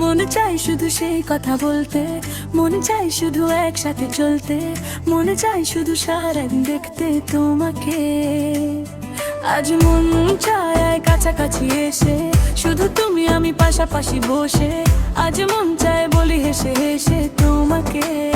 মনে চাই শুধু সেই কথা বলতে। মনে চাই শুধু একসাথে চলতে। মনে চাই শুধু সারাদিন দেখতে তোমাকে। আজ মন চায় কাছাকাছি এসে, শুধু তুমি, আমি পাশাপাশি বসে। আজ মন চায় বলি হেসে হেসে তোমাকে।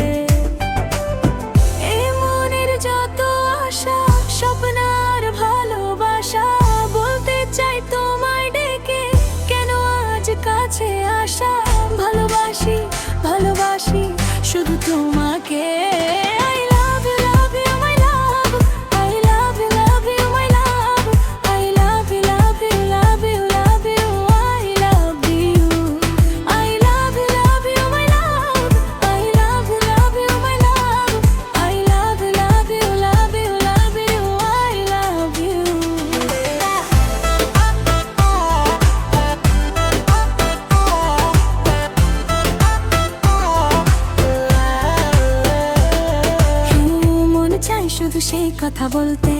সেই কথা বলতে।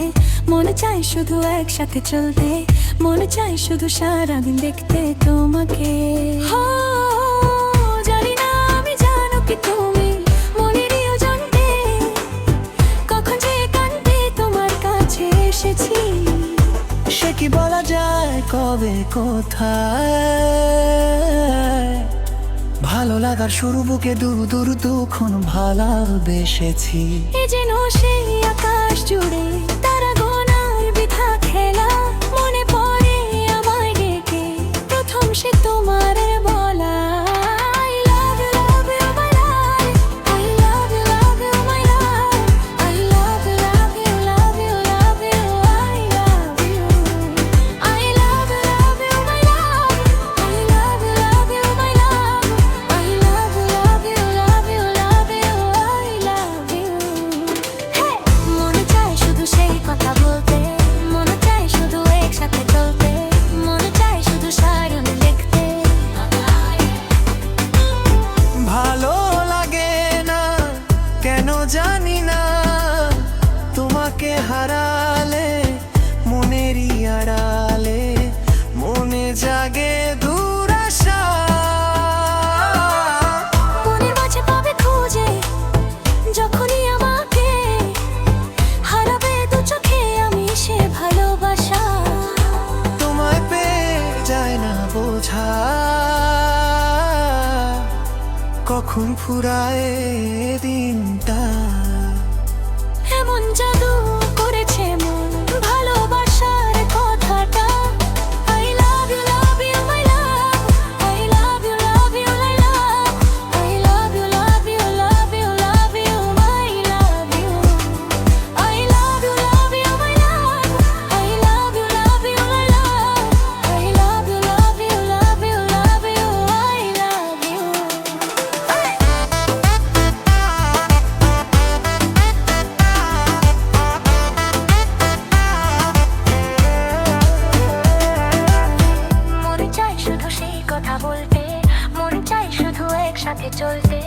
মনে চাই শুধু একসাথে চলতে। মনে চাই শুধু সারাদিন দেখতে তোমাকে। আমি জানো কি তুমি। জানতে, কখন যে তোমার কাছে এসেছি। সে কি বলা যায় কবে কোথায়? ভালো লাগার শুরু বুকে দূর দূর দুখন ভালোবেসেছি এ যেন সেই আকাশ জুড়ে হারালে মনেরই আড়ালে মনে জাগে মনের মাঝে পাবে খুঁজে যখনই আমাকে হারাবে দু চোখে আমি সে ভালোবাসা। তোমায় পেয়ে যায় না বোঝা কখন ফুরায় দিনটা। চলতে।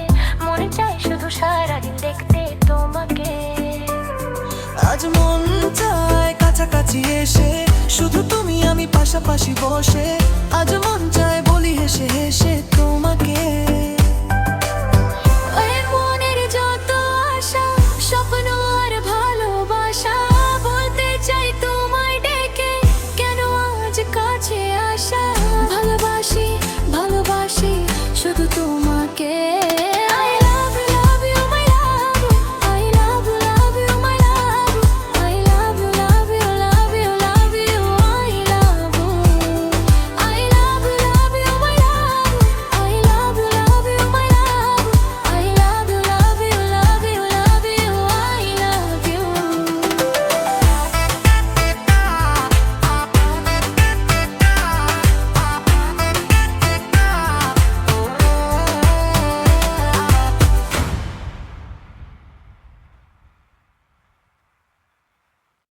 মনে চাই শুধু সারাদিন দেখতে তোমাকে। আজ মন চায় কাছাকাছি এসে, শুধু তুমি আমি পাশাপাশি বসে। আজ মন চায়